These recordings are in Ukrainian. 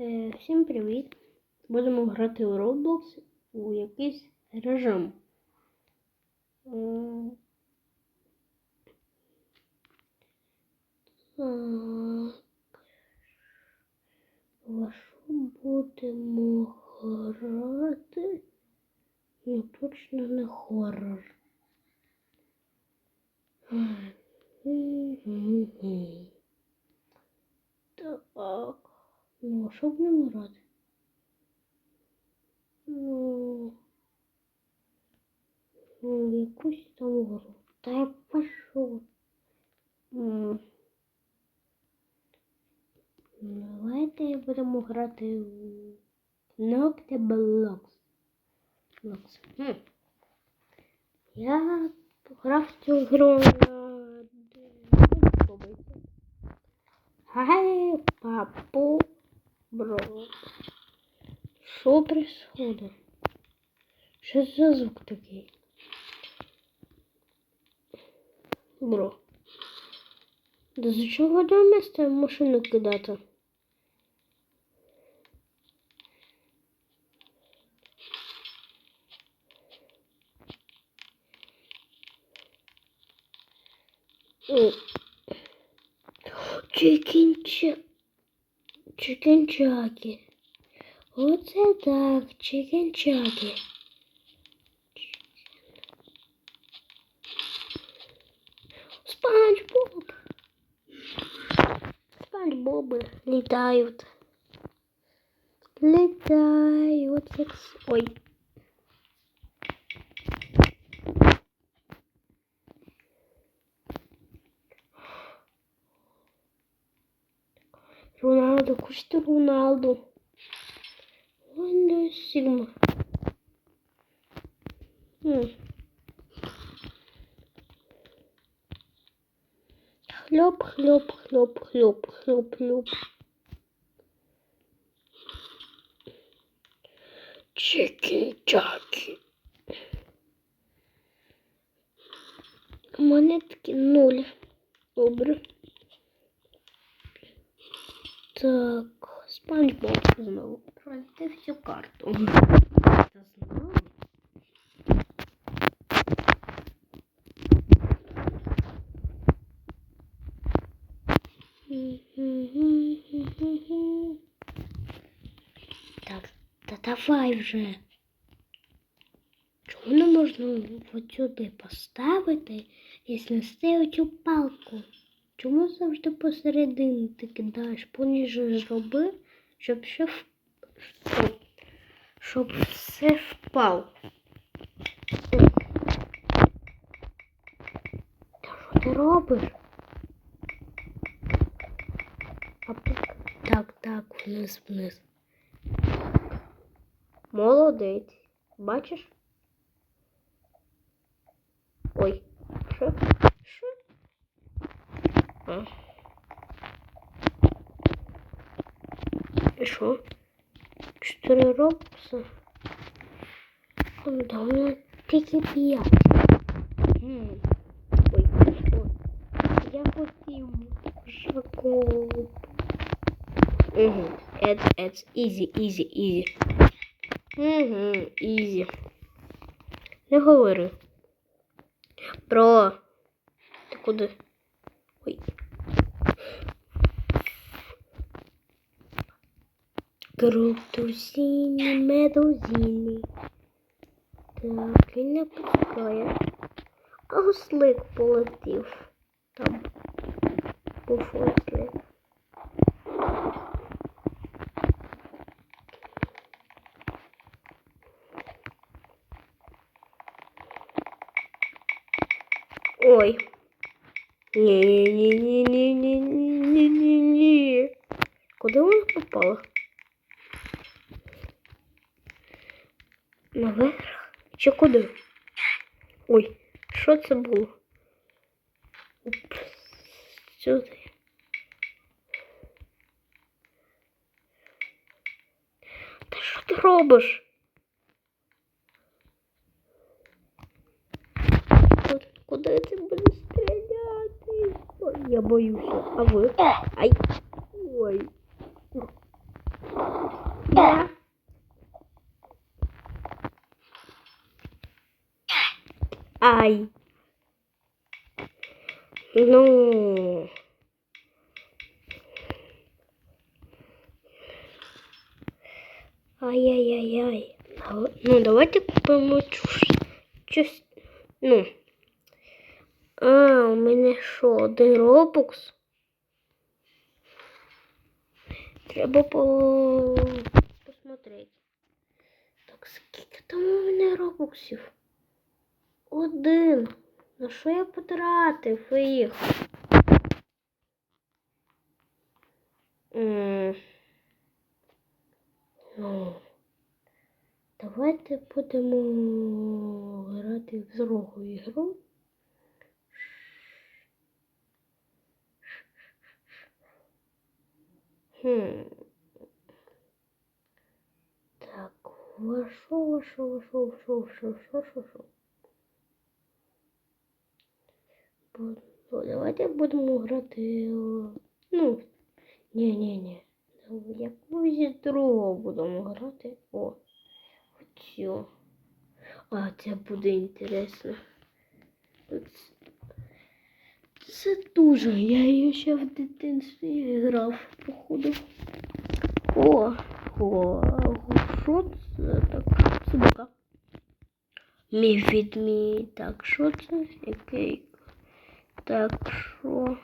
Е, всім привіт! Будемо грати у Roblox у якийсь режим. Так. Во що будемо грати? Ну, точно не хоррор. Так. Ну, а що будемо грати? Ну, ну, якусь там гру. Та я пішов. Давайте будемо грати в Noctable Blocks. Хм. Я грав в цю гру на подобається. Гай, папу, бро. Що происходит? Що за звук такий? Бро. Да за чого до місця машину кидати? О. Чикінча... Чикінчаки. Оце так, чикенчаки. Спанч Боб. Спанч Боби літають. Літають. Ой. Ronaldo. Cristiano Ronaldo. Ronaldo Sigma. Hmm. Хлоп, хлоп, хлоп, хлоп, хлоп, хлоп. Чики-чаки. Монетки нуль. Добрый. Так, спанч Боб знову. Пройти всю карту. Так, та давай вже. Чому не можна от сюди поставити і снести оцю палку? Чому завжди посередині ти кидаєш? Поніже зроби, щоб все щоб, щоб все впав. Та що ти робиш? А так, так, вниз, вниз. Молодець. Бачиш? Ой, що? Що? А. І що? Чотири робокса? Да, у мене тільки п'ять. М. Ой, що? Я хотів шоколад. Угу. It's, it's easy, easy, easy. Угу, easy. Не говори. Про. Ти куди? Ой. Кругтусіні, медузіні. Так, він не пускає. А ослик полетів. Там. По фотлі. Ой. Ні-ні-ні-ні-ні-ні-ні-ні. Куди вона попала? Наверх? Чи куди? Ой, що це було? Упс. Сюди. Та що ти робиш? Куди, ти будеш стріляти? Ой, я боюся. А ви? Ай. Ой. Да. Ай. Ну. Ай-яй-яй-яй. Ну, давайте купимо чу- щось. Ну. А, у мене що, один робокс? Треба по... посмотреть. Так, скільки там у мене робоксів? Один. На що я потратив їх? Ну, давайте будемо грати в другу ігру. Хм. Так, вашо, вашо, вашо, вашо, вашо, вашо, вашо. Бу- ну, Давайте будемо грати. Ну, ні-ні-ні. В якусь другу будемо грати. О, оцю. А, це буде інтересно. Це дуже. Я її ще в дитинстві грав, походу. О, о, що це так? Собака. Мій відмій. Так, що це? Який? Так, що?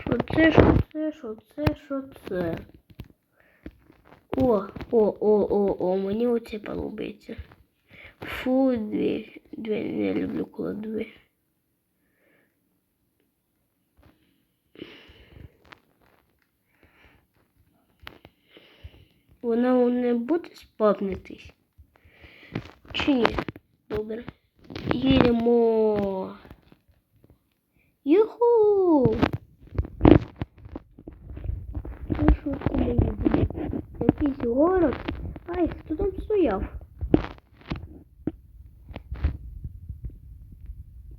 Що це, що це, що це, що це? О, о, о, о, о, мені оце подобається. Фу, дві, дві, не люблю коли дві. Вона не буде спавнитись? Чи ні? Добре. Їдемо. Юху! Ну, швидко ми їдемо. Якийсь город. Ай, хто там стояв?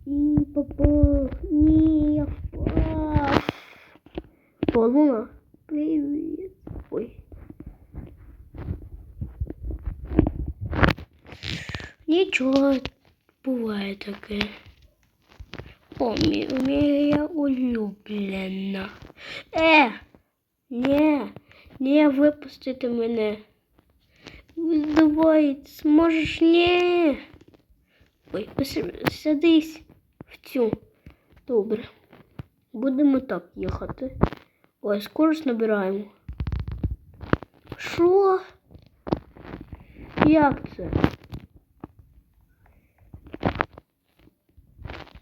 І попав. Ні, я впав. Полуна. Привіт. Ой. Нічого, буває таке. Мі- моя улюблена. Е! Не, не випустити мене. Давай, зможеш не. Ой, садись в цю. Добре. Будемо так їхати. Ой, скорость набираємо. Що? Як це?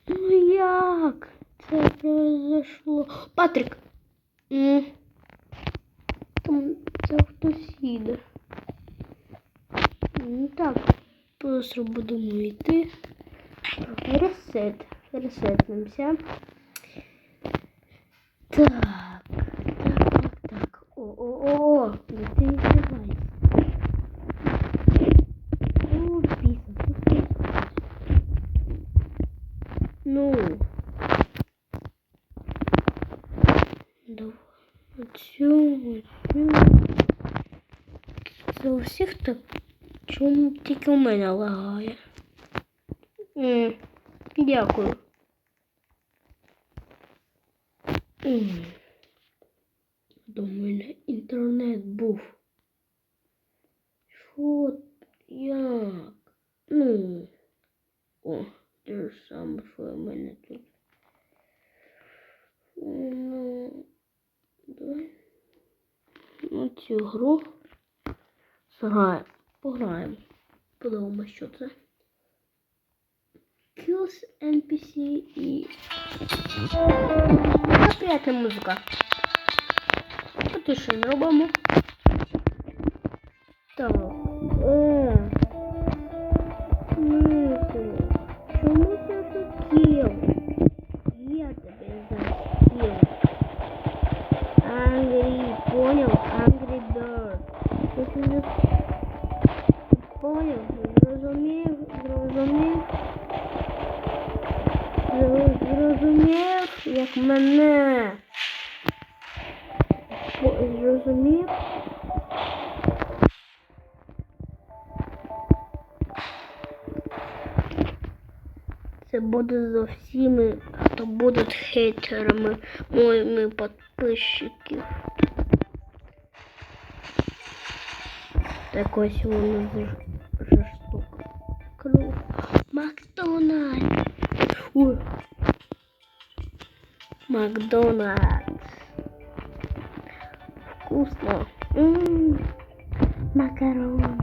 Ну як це произошло? Патрик! Там це хтось їде. Ну так, просто будемо йти. Ресет. Ресетнемося. Так. Так, так, так. О, о, о, о. Не ти відкривайся. О, піса, тут піса. Ну. Давай. Оцю, оцю. Це у всіх так. Чому тільки у мене лагає? М, Дякую. М. До мене інтернет був. Що? Як? Ну. О, те ж саме, що у мене тут. Ну, давай. Ну, цю гру зграємо. Пограємо. Подивимось, що це. Kills NPC і... Приятна музика. Потише робимо. Так. Нет, як мене зрозумів. Це буде за всіми, хто будуть хейтерами моїми підписчиків. Так ось воно вже штука. Кров. Макдональд. Ой. Макдональдс. Вкусно. М, Макароны.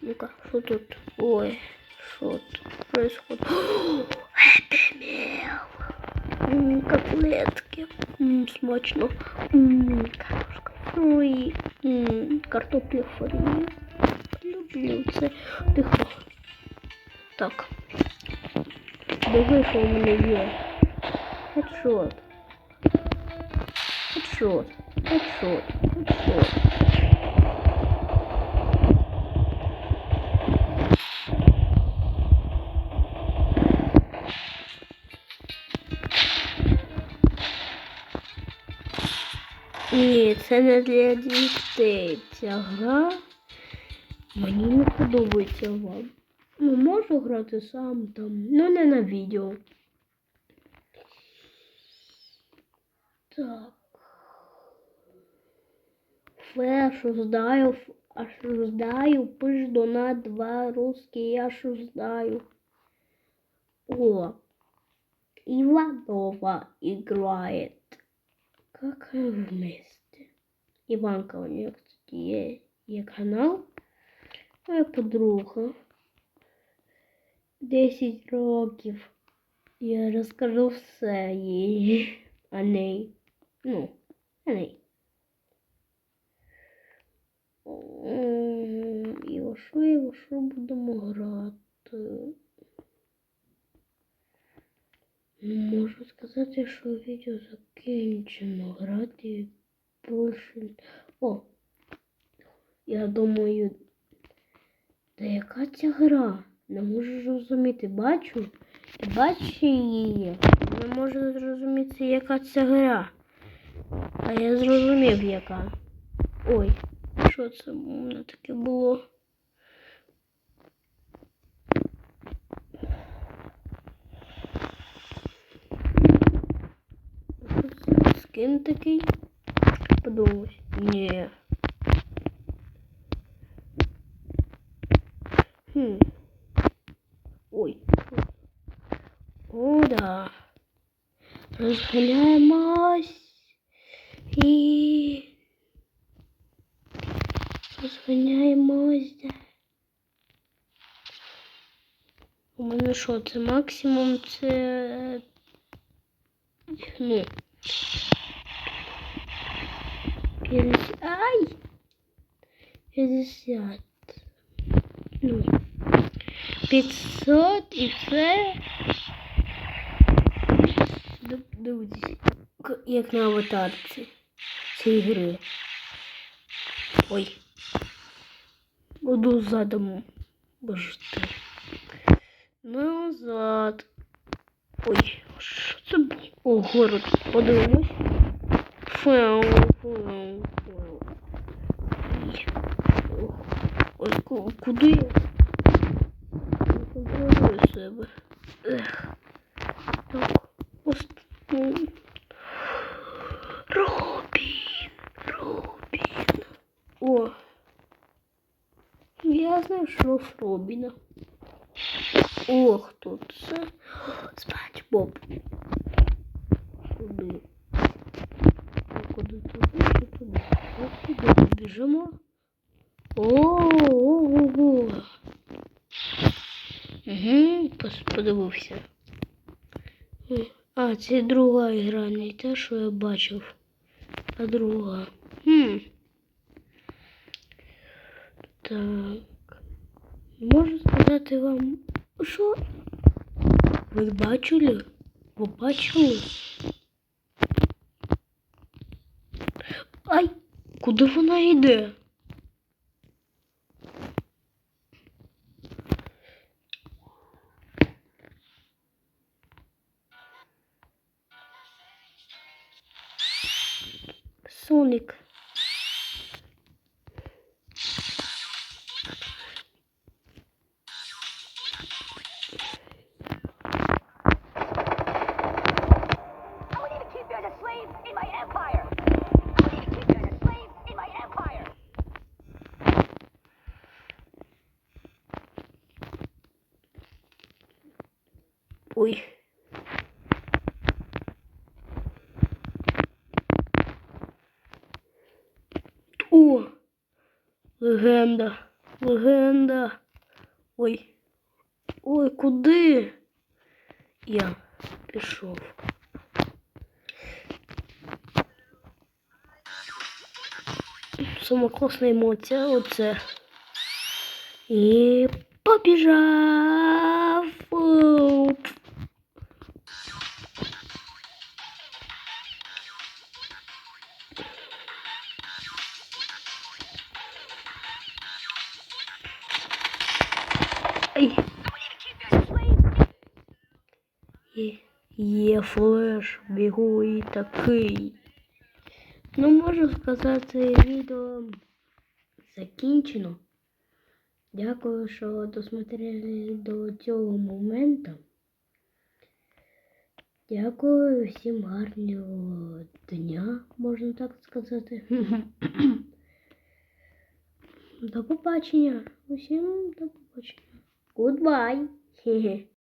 Ну-ка, что тут? Ой, что тут происходит? Happy Meal. М, Котлетки. М, Смачно. М, Картошка фрі. М, Картопля фрі. Люблю це. Тихо. Так. Диви, що у мене є. Хедшот. Хедшот. Хедшот. Хедшот. Ні, це не для дітей. Ця гра мені не подобається вам. Ну, можу грати сам там, ну не на відео. Так. Осуждаю, осуждаю, пыш на два русские, я осуждаю. О, Иванова играет. Как вместе. Иванка у нее, кстати, є, є канал. Моя подруга. 10 років. Я розкажу все їй о неї. Ну, о І у що, і у що будемо грати? Можу сказати, що відео закінчено. Грати більше. О! Я думаю, та яка ця гра? Не можу зрозуміти. Бачу. Бачу її. Не можу зрозуміти, яка це гра. А я зрозумів, яка. Ой, що це у мене таке було? Що це за скин такий? Подумай. Ні. Хм. Ой. О, да. Розганяємось. І... Розганяємось. У мене що, це максимум, це... Ну... Ай! 50. Ну... 500 і це... Друзі, к- як на аватарці цієї гри. Ой. Буду задом. Боже ти. Назад. Ой, що це було? О, город. Подивимось. Феу, феу, феу. Ой. Куди я? Контролюю себе. Ех. Так. Ось. м. Робін. Робін. О. Я знайшов Робіна. Ох, тут це. Спать Боб. Куди? А Куди туди чи туди? Ось туди біжимо. О-о-о-о. Угу, подивився. А, це друга ігра, не те, що я бачив, а друга. Хм. Так. Можу сказати вам, що? Ви бачили? Ви бачили? Ай, куди вона йде? Легенда. Легенда. Ой. Ой, куди? Я пішов. Сама класна емоція, оце. І побіжав. Є, флеш, бігу і такий. Ну, можу сказати, відео закінчено. Дякую, що досмотрели до цього моменту. Дякую всім гарного дня, можна так сказати. До побачення. Усім до побачення. Goodbye.